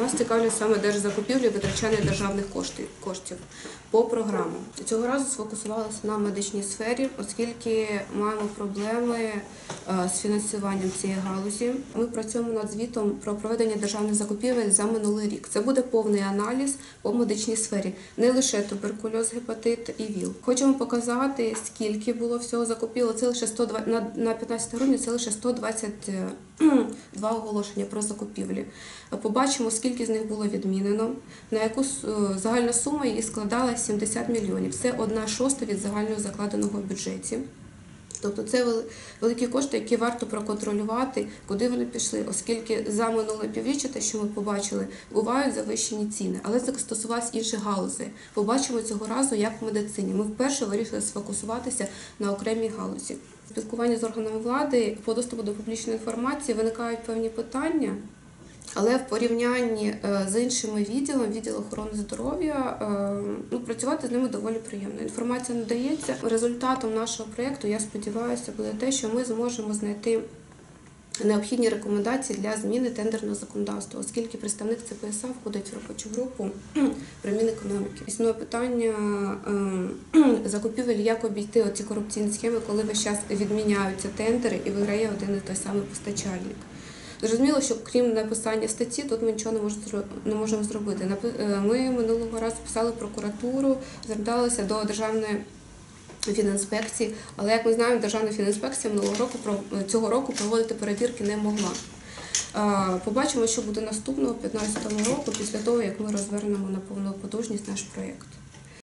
Нас цікавлять саме держзакупівлі витрачання державних коштів по програмам. Цього разу сфокусувалися на медичній сфері, оскільки маємо проблеми е, з фінансуванням цієї галузі. Ми працюємо над звітом про проведення державних закупівель за минулий рік. Це буде повний аналіз по медичній сфері, не лише туберкульоз, гепатит і ВІЛ. Хочемо показати, скільки було всього закупівель. Це лише 120, на, на 15 грудня це лише 122 оголошення про закупівлі. Побачимо, скільки з них було відмінено, на яку е, загальна сума її складала 70 мільйонів. Це одна шоста від загального закладеного в бюджеті. Тобто це великі кошти, які варто проконтролювати, куди вони пішли, оскільки за минуле півріччя, те, що ми побачили, бувають завищені ціни, але це стосувалось інших галузей. Побачимо цього разу, як в медицині. Ми вперше вирішили сфокусуватися на окремій галузі. Спілкування з органами влади по доступу до публічної інформації виникають певні питання. Але в порівнянні е, з іншими відділами, відділ охорони здоров'я, е, ну, працювати з ними доволі приємно. Інформація надається. Результатом нашого проєкту, я сподіваюся, буде те, що ми зможемо знайти необхідні рекомендації для зміни тендерного законодавства, оскільки представник ЦПСА входить в робочу групу про Мінекономіки. Існує питання е, закупівель, як обійти оці корупційні схеми, коли весь час відміняються тендери і виграє один і той самий постачальник. Зрозуміло, що крім написання статті, тут ми нічого не можемо не можемо зробити. Е, Ми минулого разу писали прокуратуру, зверталися до державної фінінспекції, але як ми знаємо, державна фінінспекція минулого року цього року проводити перевірки не могла. Е, Побачимо, що буде наступного 2015 року, після того як ми розвернемо на повну потужність наш проєкт.